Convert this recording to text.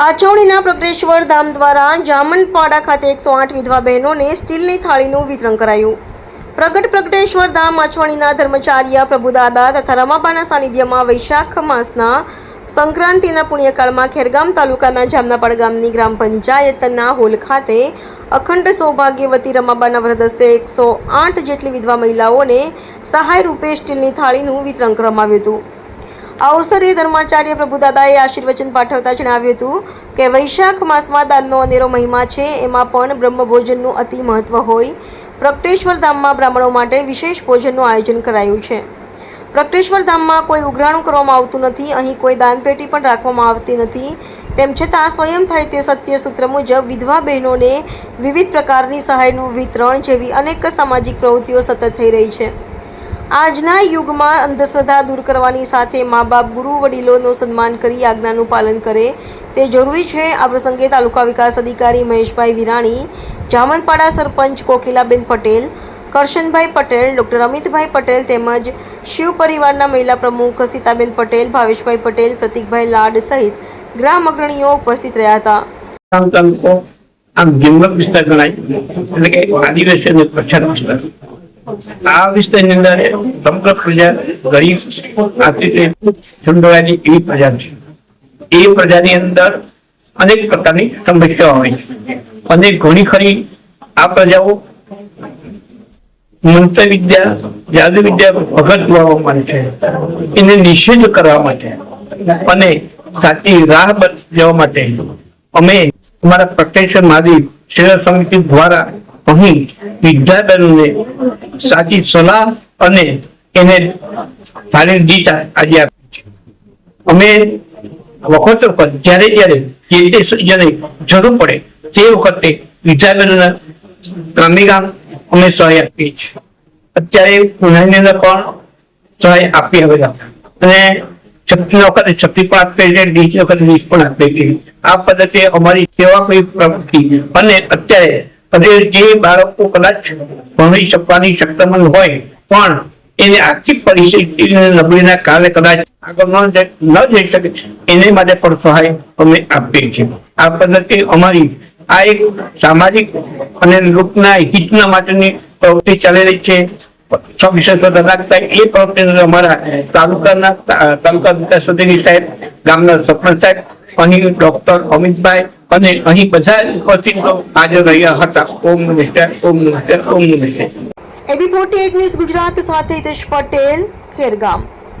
આચવણીના પ્રગટેશ્વર ધામ દ્વારા જામનપાડા ખાતે એકસો આઠ વિધવા બહેનોને સ્ટીલની થાળીનું વિતરણ કરાયું. પ્રગટ પ્રગટેશ્વર ધામ આચવણીના ધર્મચાર્ય પ્રભુદાદા તથા રમાબાના સાનિધ્યમાં વૈશાખ માસના સંક્રાંતિના પુણ્યકાળમાં ખેરગામ તાલુકાના જામનાપાડ ગામની ગ્રામ પંચાયતના હોલ ખાતે અખંડ સૌભાગ્યવતી રમાબાના વ્રતસ્તે એકસો આઠ જેટલી વિધવા મહિલાઓને સહાય રૂપે સ્ટીલની થાળીનું વિતરણ કરવામાં આવ્યું હતું. અવસરે ધર્માચાર્ય પ્રભુદાદાએ આશીર્વચન પાઠવતા જણાવ્યું હતું કે વૈશાખ માસમાં દાનનો અનેરો મહિમા છે. એમાં પણ બ્રહ્મભોજનનું અતિ મહત્વ હોય. પ્રગટેશ્વર ધામમાં બ્રાહ્મણો માટે વિશેષ ભોજનનું આયોજન કરાયું છે. પ્રગટેશ્વર ધામમાં કોઈ ઉઘરાણું કરવામાં આવતું નથી. અહીં કોઈ દાનપેટી પણ રાખવામાં આવતી નથી. તેમ છતાં સ્વયં થાય તે સત્ય સૂત્ર મુજબ વિધવા બહેનોને વિવિધ પ્રકારની સહાયનું વિતરણ જેવી અનેક સામાજિક પ્રવૃત્તિઓ સતત થઈ રહી છે. આજના યુગમાં અંધશ્રદ્ધા દૂર કરવાની સાથે મા બાપ ગુરુ વડીલોનું સન્માન કરી આજ્ઞાનું પાલન કરે તે જરૂરી છે. આ પ્રસંગે તાલુકા વિકાસ અધિકારી મહેશભાઈ વિરાણી, જામનપાડા સરપંચ કોકિલાબેન પટેલ, કરશનભાઈ પટેલ, ડૉક્ટર અમિતભાઈ પટેલ તેમજ શિવ પરિવારના મહિલા પ્રમુખ સીતાબેન પટેલ, ભાવેશભાઈ પટેલ, પ્રતિકભાઈ લાડ સહિત ગ્રામ અગ્રણીઓ ઉપસ્થિત રહ્યા હતા. આમ જંગલ વિસ્તાર ગણાય. એટલે કે આદિવાસી અને પછાત વિસ્તાર. આ વિસ્તારની અંદર સમગ્ર પ્રજા ગરીબ સંડોવાયેલી એવી પ્રજા છે. એ પ્રજાની અંદર અનેક પ્રકારની સમસ્યાઓ છે. અને ઘણી ખરી આ પ્રજાઓ મંત્ર વિદ્યા જાદુ વિદ્યા, ભગત જોવા માટે, એને નિષેધ કરવા માટે અને સાચી રાહ જવા માટે અમે અમારા પ્રત્યક્ષ મહાદેવ સેવા સમિતિ દ્વારા અહીં વિદ્યાબેનોને સાચી સલાહ અને એને સારી રીત આજે આપી છે. અમે વખતો પર જ્યારે જ્યારે જે તે જ્યારે જરૂર પડે તે વખતે વિદ્યાબેનોના ગામે અમે સહાય આપીએ છીએ. અત્યારે પુનાની અંદર પણ સહાય આપી આવેલા અને છત્રી વખતે છત્રી પણ આપી છે ડીજ વખતે ડીજ પણ આપી છે. આ પદ્ધતિ અમારી સેવા કોઈ પ્રવૃત્તિ અને અત્યારે કદાચ જે બાળકો કદાચ ભણી શકવાની શક્તિમંદ હોય, પણ એને આર્થિક પરિસ્થિતિ નબળીના કારણે કદાચ આગળ ન ન જઈ શકે, એને માટે પણ સહાય અમે આપીએ છીએ. આ પદ્ધતિ અમારી આ એક સામાજિક અને લોકના હિતના માટેની પ્રવૃત્તિ ચાલી રહી છે એ પ્રવૃત્તિ અમારા તાલુકાના, તાલુકા અધિકારી સાહેબ, ગામના સરપંચ સાહેબ, અહીં ડોક્ટર અમિતભાઈ અને અહીં બધા ઉપસ્થિત હાજર રહ્યા હતા. ઓમ નમસ્તે ઓમ નમસ્તે ઓમ નમસ્તે A B forty news Gujarat સાથે હિતેશ પટેલ, ખેરગામ.